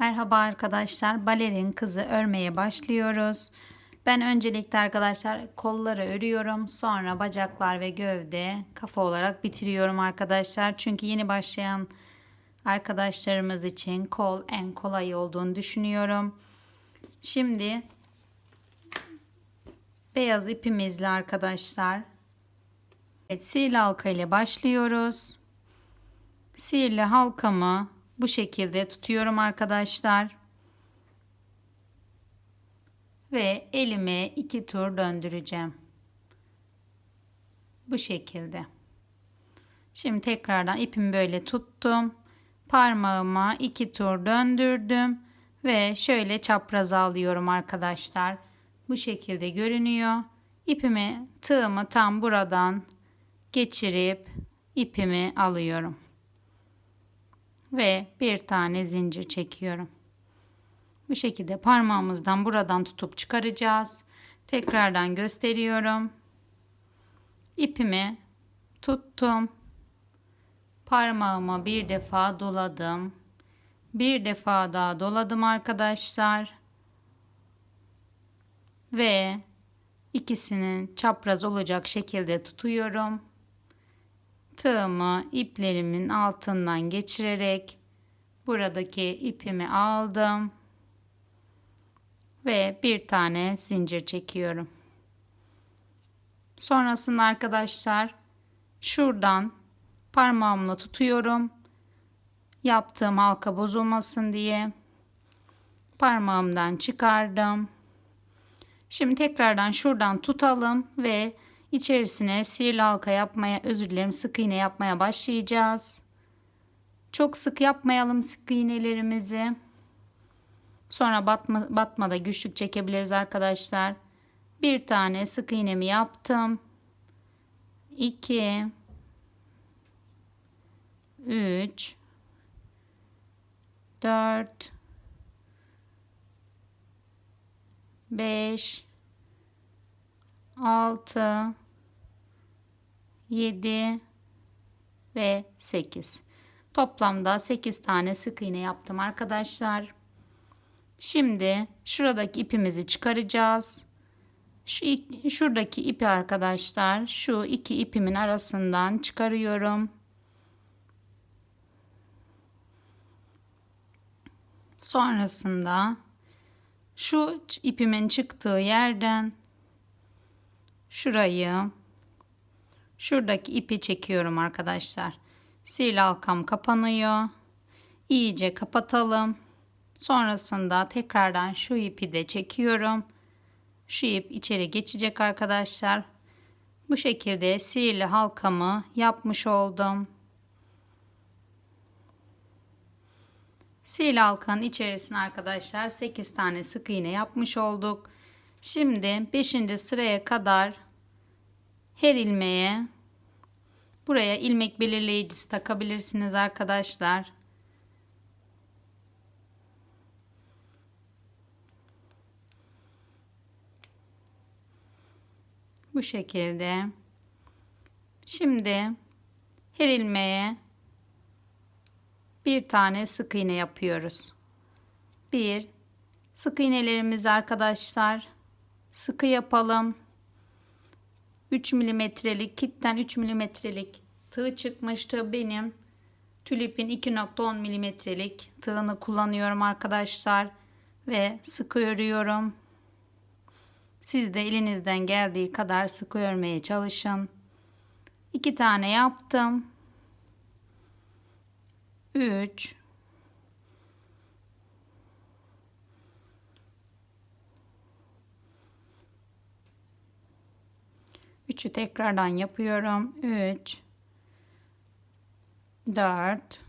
Merhaba arkadaşlar. Balerin kızı örmeye başlıyoruz. Ben öncelikle arkadaşlar kolları örüyorum. Sonra bacaklar ve gövde kafa olarak bitiriyorum arkadaşlar. Çünkü yeni başlayan arkadaşlarımız için kol en kolay olduğunu düşünüyorum. Şimdi beyaz ipimizle arkadaşlar Evet, sihirli halka ile başlıyoruz. Sihirli halkamı bu şekilde tutuyorum arkadaşlar. Ve elime iki tur döndüreceğim. Bu şekilde. Şimdi tekrardan ipimi böyle tuttum. Parmağıma iki tur döndürdüm. Ve şöyle çapraz alıyorum arkadaşlar. Bu şekilde görünüyor. İpimi tığımı tam buradan geçirip ipimi alıyorum ve bir tane zincir çekiyorum. Bu şekilde parmağımızdan buradan tutup çıkaracağız. Tekrardan gösteriyorum. İpimi tuttum. Parmağıma bir defa doladım. Bir defa daha doladım arkadaşlar. Ve ikisinin çapraz olacak şekilde tutuyorum tığımı iplerimin altından geçirerek buradaki ipimi aldım ve bir tane zincir çekiyorum. Sonrasında arkadaşlar şuradan parmağımla tutuyorum. Yaptığım halka bozulmasın diye parmağımdan çıkardım. Şimdi tekrardan şuradan tutalım ve İçerisine sihirli halka yapmaya, özür dilerim sık iğne yapmaya başlayacağız. Çok sık yapmayalım sık iğnelerimizi. Sonra batma, batmada güçlük çekebiliriz arkadaşlar. Bir tane sık iğnemi yaptım. 2 3 4 5 6 7 ve 8. Toplamda 8 tane sık iğne yaptım arkadaşlar. Şimdi şuradaki ipimizi çıkaracağız. Şu şuradaki ipi arkadaşlar şu iki ipimin arasından çıkarıyorum. Sonrasında şu ipimin çıktığı yerden şurayı şuradaki ipi çekiyorum arkadaşlar. Sil halkam kapanıyor. İyice kapatalım. Sonrasında tekrardan şu ipi de çekiyorum. Şu ip içeri geçecek arkadaşlar. Bu şekilde sihirli halkamı yapmış oldum. Sihirli halkanın içerisine arkadaşlar 8 tane sık iğne yapmış olduk. Şimdi 5. sıraya kadar her ilmeğe buraya ilmek belirleyicisi takabilirsiniz arkadaşlar. Bu şekilde. Şimdi her ilmeğe bir tane sık iğne yapıyoruz. Bir sık iğnelerimiz arkadaşlar sıkı yapalım. 3 milimetrelik kitten 3 milimetrelik tığ çıkmıştı. Benim tülipin 2.10 milimetrelik tığını kullanıyorum arkadaşlar. Ve sıkı örüyorum. Siz de elinizden geldiği kadar sıkı örmeye çalışın. 2 tane yaptım. 3 3'ü tekrardan yapıyorum. 3 4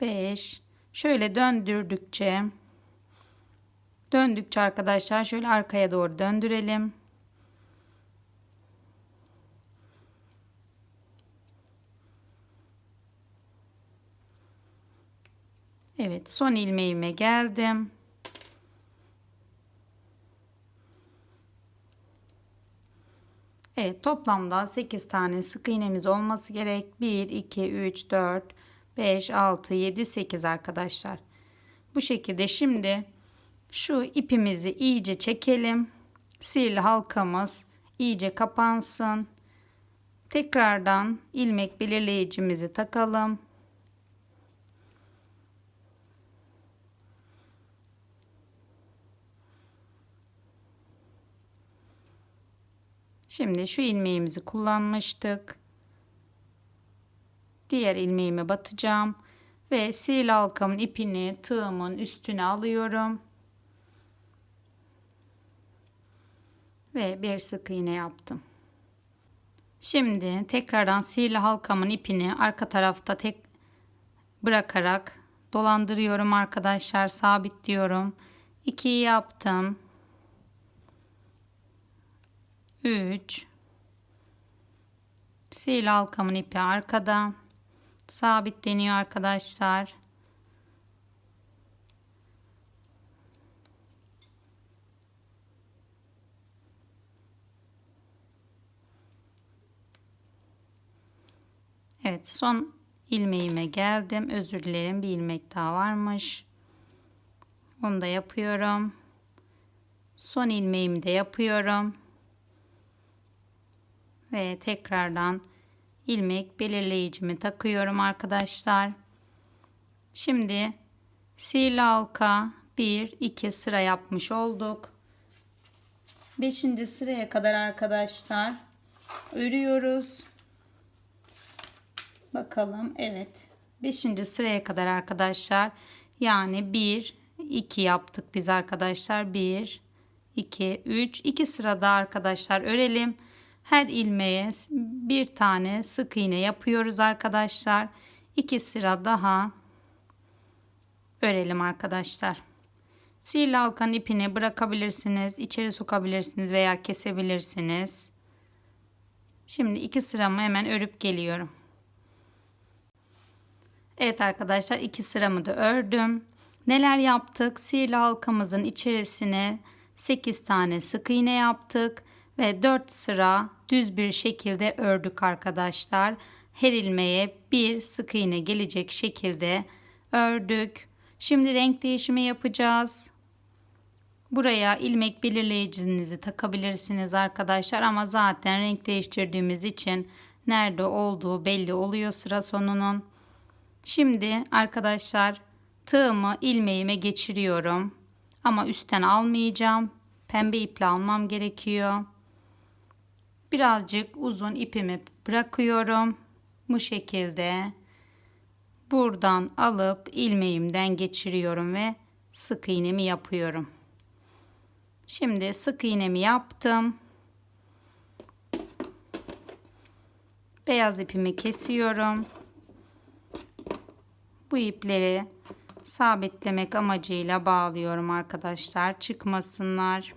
5 şöyle döndürdükçe döndükçe arkadaşlar şöyle arkaya doğru döndürelim. Evet son ilmeğime geldim. Evet toplamda 8 tane sık iğnemiz olması gerek. 1, 2, 3, 4, 5, 6, 7, 8 arkadaşlar. Bu şekilde şimdi şu ipimizi iyice çekelim. Sihirli halkamız iyice kapansın. Tekrardan ilmek belirleyicimizi takalım. Şimdi şu ilmeğimizi kullanmıştık. Diğer ilmeğimi batacağım ve sihirli halkamın ipini tığımın üstüne alıyorum. Ve bir sık iğne yaptım. Şimdi tekrardan sihirli halkamın ipini arka tarafta tek bırakarak dolandırıyorum arkadaşlar sabitliyorum. 2 yaptım. 3 Sil halkamın ipi arkada. Sabitleniyor arkadaşlar. Evet son ilmeğime geldim. Özür dilerim bir ilmek daha varmış. Onu da yapıyorum. Son ilmeğimi de yapıyorum ve tekrardan ilmek belirleyicimi takıyorum arkadaşlar. Şimdi sihirli halka 1 2 sıra yapmış olduk. 5. sıraya kadar arkadaşlar örüyoruz. Bakalım evet. 5. sıraya kadar arkadaşlar yani 1 2 yaptık biz arkadaşlar. 1 2 3 2 sırada arkadaşlar örelim. Her ilmeğe bir tane sık iğne yapıyoruz arkadaşlar. İki sıra daha örelim arkadaşlar. Sihirli halkanın ipini bırakabilirsiniz, içeri sokabilirsiniz veya kesebilirsiniz. Şimdi iki sıramı hemen örüp geliyorum. Evet arkadaşlar iki sıramı da ördüm. Neler yaptık? Sihirli halkamızın içerisine 8 tane sık iğne yaptık ve 4 sıra düz bir şekilde ördük arkadaşlar. Her ilmeğe bir sık iğne gelecek şekilde ördük. Şimdi renk değişimi yapacağız. Buraya ilmek belirleyicinizi takabilirsiniz arkadaşlar ama zaten renk değiştirdiğimiz için nerede olduğu belli oluyor sıra sonunun. Şimdi arkadaşlar tığımı ilmeğime geçiriyorum. Ama üstten almayacağım. Pembe iple almam gerekiyor birazcık uzun ipimi bırakıyorum. Bu şekilde buradan alıp ilmeğimden geçiriyorum ve sık iğnemi yapıyorum. Şimdi sık iğnemi yaptım. Beyaz ipimi kesiyorum. Bu ipleri sabitlemek amacıyla bağlıyorum arkadaşlar. Çıkmasınlar.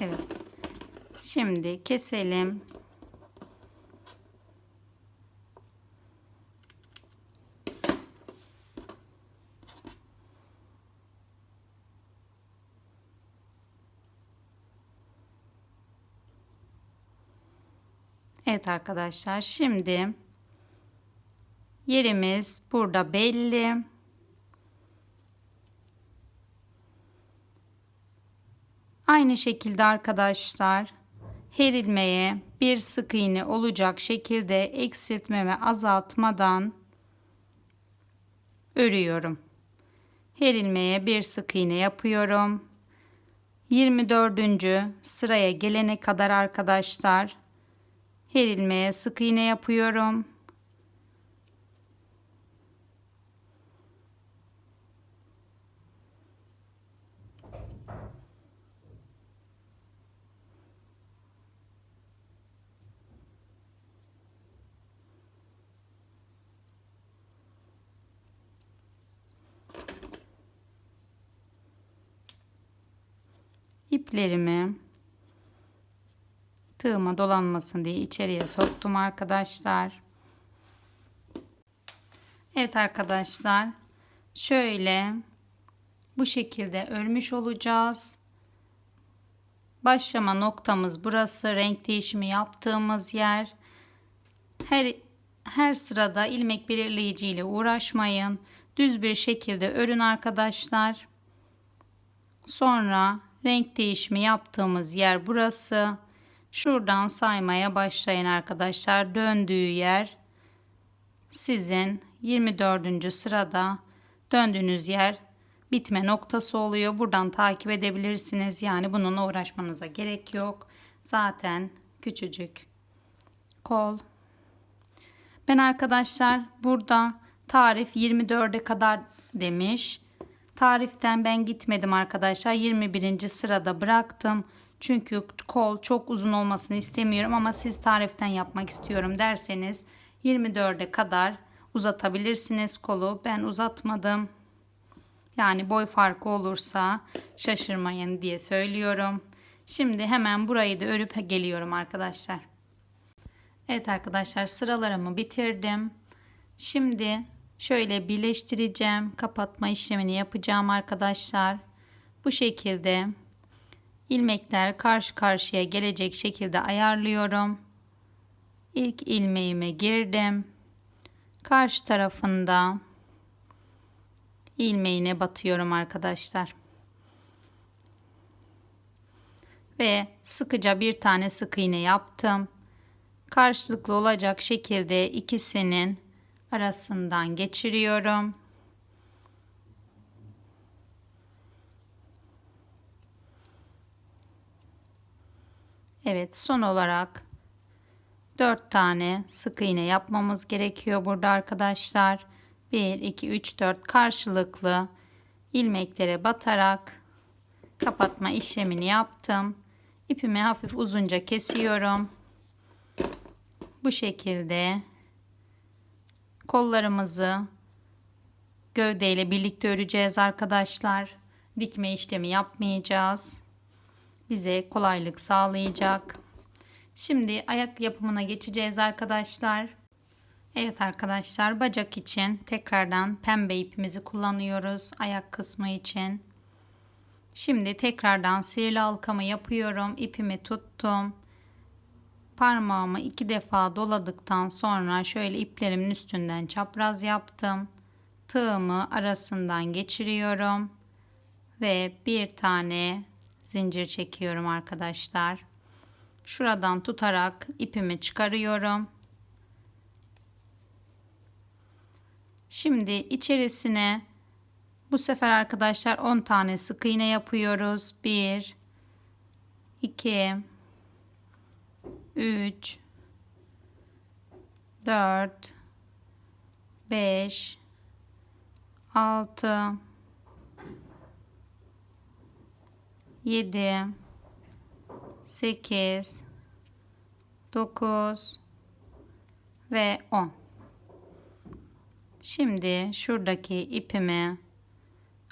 Evet. Şimdi keselim. Evet arkadaşlar şimdi yerimiz burada belli. Aynı şekilde arkadaşlar her ilmeğe bir sık iğne olacak şekilde eksiltme ve azaltmadan örüyorum. Her ilmeğe bir sık iğne yapıyorum. 24. sıraya gelene kadar arkadaşlar her ilmeğe sık iğne yapıyorum. İplerimi tığıma dolanmasın diye içeriye soktum arkadaşlar. Evet arkadaşlar şöyle bu şekilde örmüş olacağız. Başlama noktamız burası. Renk değişimi yaptığımız yer. Her her sırada ilmek belirleyici ile uğraşmayın. Düz bir şekilde örün arkadaşlar. Sonra renk değişimi yaptığımız yer burası. Şuradan saymaya başlayın arkadaşlar. Döndüğü yer sizin 24. sırada döndüğünüz yer bitme noktası oluyor. Buradan takip edebilirsiniz. Yani bununla uğraşmanıza gerek yok. Zaten küçücük kol. Ben arkadaşlar burada tarif 24'e kadar demiş. Tariften ben gitmedim arkadaşlar. 21. sırada bıraktım. Çünkü kol çok uzun olmasını istemiyorum ama siz tariften yapmak istiyorum derseniz 24'e kadar uzatabilirsiniz kolu. Ben uzatmadım. Yani boy farkı olursa şaşırmayın diye söylüyorum. Şimdi hemen burayı da örüp geliyorum arkadaşlar. Evet arkadaşlar sıralarımı bitirdim. Şimdi şöyle birleştireceğim. Kapatma işlemini yapacağım arkadaşlar. Bu şekilde ilmekler karşı karşıya gelecek şekilde ayarlıyorum. İlk ilmeğime girdim. Karşı tarafında ilmeğine batıyorum arkadaşlar. Ve sıkıca bir tane sık iğne yaptım. Karşılıklı olacak şekilde ikisinin arasından geçiriyorum. Evet son olarak 4 tane sık iğne yapmamız gerekiyor burada arkadaşlar. 1 2 3 4 karşılıklı ilmeklere batarak kapatma işlemini yaptım. İpimi hafif uzunca kesiyorum. Bu şekilde kollarımızı gövdeyle birlikte öreceğiz arkadaşlar. Dikme işlemi yapmayacağız. Bize kolaylık sağlayacak. Şimdi ayak yapımına geçeceğiz arkadaşlar. Evet arkadaşlar bacak için tekrardan pembe ipimizi kullanıyoruz ayak kısmı için. Şimdi tekrardan sihirli halkamı yapıyorum. İpimi tuttum. Parmağımı iki defa doladıktan sonra şöyle iplerimin üstünden çapraz yaptım. Tığımı arasından geçiriyorum. Ve bir tane zincir çekiyorum arkadaşlar. Şuradan tutarak ipimi çıkarıyorum. Şimdi içerisine bu sefer arkadaşlar 10 tane sık iğne yapıyoruz. 1 2 3 4 5 6 7 8 9 ve 10 Şimdi şuradaki ipimi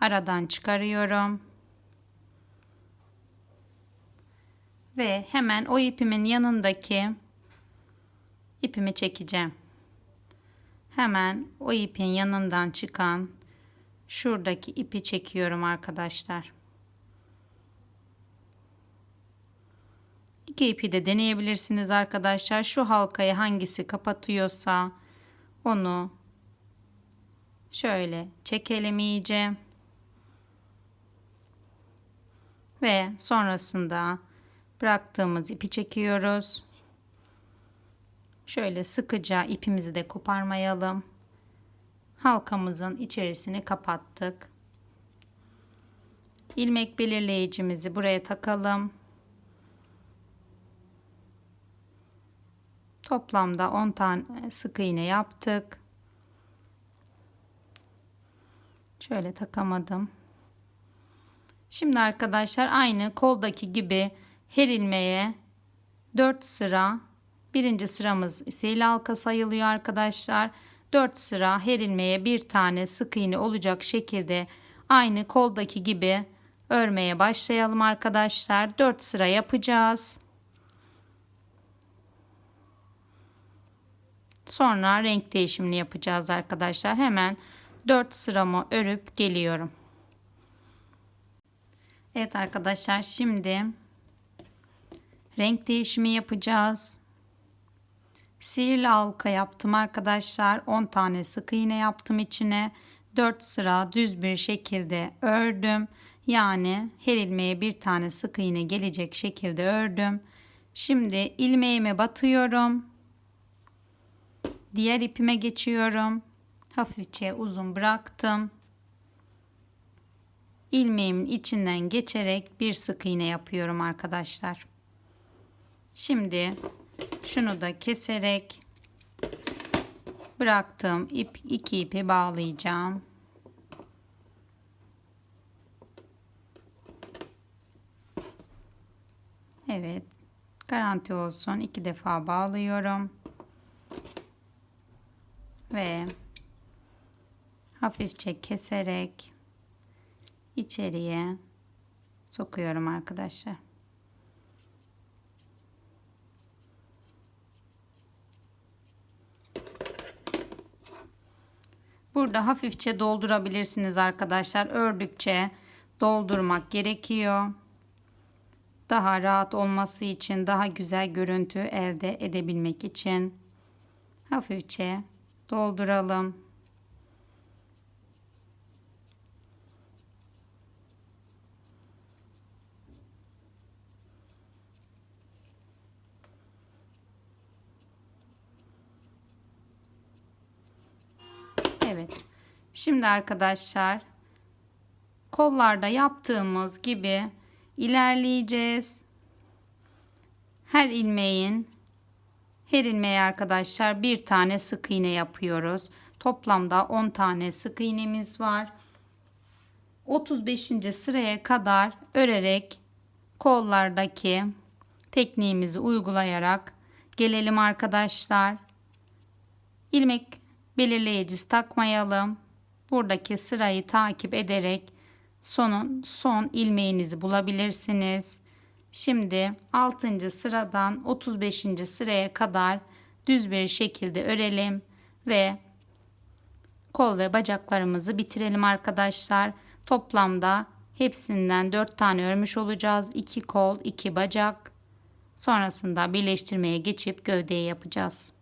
aradan çıkarıyorum. Ve hemen o ipimin yanındaki ipimi çekeceğim. Hemen o ipin yanından çıkan şuradaki ipi çekiyorum arkadaşlar. İki ipi de deneyebilirsiniz arkadaşlar. Şu halkayı hangisi kapatıyorsa onu şöyle çekelim iyice. Ve sonrasında bıraktığımız ipi çekiyoruz. Şöyle sıkıca ipimizi de koparmayalım. Halkamızın içerisini kapattık. İlmek belirleyicimizi buraya takalım. Toplamda 10 tane sık iğne yaptık. Şöyle takamadım. Şimdi arkadaşlar aynı koldaki gibi her ilmeğe 4 sıra birinci sıramız ise halka sayılıyor arkadaşlar. 4 sıra her ilmeğe bir tane sık iğne olacak şekilde aynı koldaki gibi örmeye başlayalım arkadaşlar. 4 sıra yapacağız. Sonra renk değişimini yapacağız arkadaşlar. Hemen 4 sıramı örüp geliyorum. Evet arkadaşlar şimdi renk değişimi yapacağız. Sihirli halka yaptım arkadaşlar. 10 tane sık iğne yaptım içine. 4 sıra düz bir şekilde ördüm. Yani her ilmeğe bir tane sık iğne gelecek şekilde ördüm. Şimdi ilmeğimi batıyorum. Diğer ipime geçiyorum. Hafifçe uzun bıraktım. İlmeğimin içinden geçerek bir sık iğne yapıyorum arkadaşlar. Şimdi şunu da keserek bıraktığım ip iki ipi bağlayacağım. Evet. Garanti olsun. iki defa bağlıyorum. Ve hafifçe keserek içeriye sokuyorum arkadaşlar. Burada hafifçe doldurabilirsiniz arkadaşlar. Ördükçe doldurmak gerekiyor. Daha rahat olması için, daha güzel görüntü elde edebilmek için hafifçe dolduralım. Evet. Şimdi arkadaşlar kollarda yaptığımız gibi ilerleyeceğiz. Her ilmeğin her ilmeğe arkadaşlar bir tane sık iğne yapıyoruz. Toplamda 10 tane sık iğnemiz var. 35. sıraya kadar örerek kollardaki tekniğimizi uygulayarak gelelim arkadaşlar. İlmek belirleyicisi takmayalım. Buradaki sırayı takip ederek sonun son ilmeğinizi bulabilirsiniz. Şimdi 6. sıradan 35. sıraya kadar düz bir şekilde örelim ve kol ve bacaklarımızı bitirelim arkadaşlar. Toplamda hepsinden 4 tane örmüş olacağız. 2 kol, 2 bacak. Sonrasında birleştirmeye geçip gövdeyi yapacağız.